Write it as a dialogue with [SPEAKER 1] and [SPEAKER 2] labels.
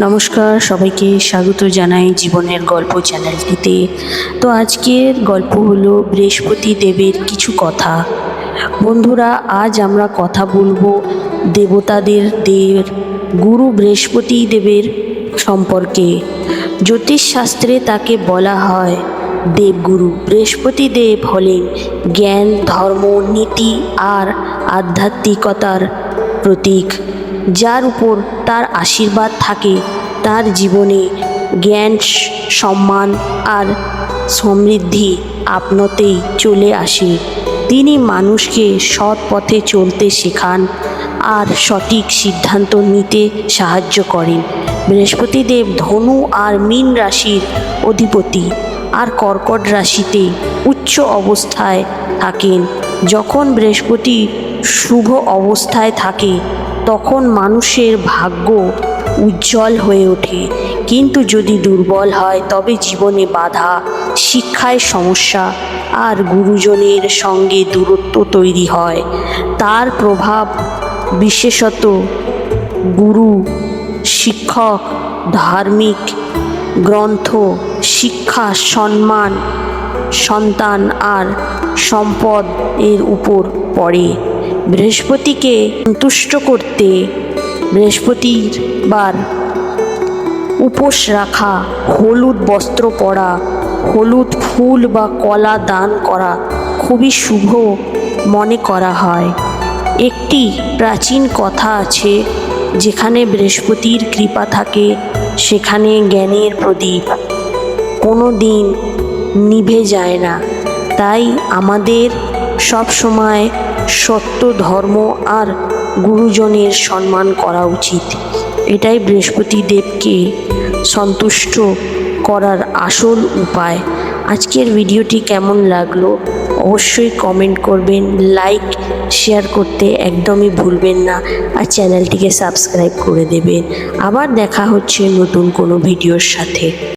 [SPEAKER 1] নমস্কার, সবাইকে স্বাগত জানাই জীবনের গল্প চ্যানেলটিতে তো আজকের গল্প হলো বৃহস্পতি দেবের কিছু কথা। বন্ধুরা, আজ আমরা কথা বলব দেবতাদের দেব, গুরু বৃহস্পতি দেবের সম্পর্কে। জ্যোতিষশাস্ত্রে তাকে বলা হয় দেবগুরু। বৃহস্পতি দেব হলেন জ্ঞান, ধর্ম, নীতি আর আধ্যাত্মিকতার প্রতীক, যার উপর তার আশীর্বাদ থাকে, তার জীবনে জ্ঞান, সম্মান আর সমৃদ্ধি আপনতেই চলে আসে। তিনি মানুষকে সৎ পথে চলতে শেখান আর সঠিক সিদ্ধান্ত নিতে সাহায্য করেন। বৃহস্পতিদেব ধনু আর মীন রাশির অধিপতি আর কর্কট রাশিতে উচ্চ অবস্থায় থাকেন। যখন বৃহস্পতি শুভ অবস্থায় থাকে, তখন মানুষের ভাগ্য উজ্জ্বল হয়ে ওঠে। কিন্তু যদি দুর্বল হয়, তবে জীবনে বাধা, শিক্ষায় সমস্যা আর গুরুজনের সঙ্গে দূরত্ব তৈরি হয়। তার প্রভাব বিশেষত গুরু, শিক্ষক, ধার্মিক গ্রন্থ, শিক্ষা, সম্মান, সন্তান আর সম্পদ এর উপর পড়ে। বৃহস্পতিকে সন্তুষ্ট করতে বৃহস্পতির বার উপোস রাখা, হলুদ বস্ত্র পরা, হলুদ ফুল বা কলা দান করা খুবই শুভ মনে করা হয়। একটি প্রাচীন কথা আছে যেখানে বৃহস্পতির কৃপা থাকে, সেখানে জ্ঞানের প্রদীপ। কোনো দিন নিভে যায় না। তাই আমাদের সব সময় সত্য ধর্ম আর গুরুজনের সম্মান করা উচিত। এটাই বৃহস্পতি দেবকে সন্তুষ্ট করার আসল উপায়। আজকের ভিডিওটি কেমন লাগল? অবশ্যই কমেন্ট করবেন লাইক শেয়ার করতে একদমই ভুলবেন না আর চ্যানেলটিকে সাবস্ক্রাইব করে দেবেন। আবার দেখা হচ্ছে নতুন কোনো ভিডিওর সাথে।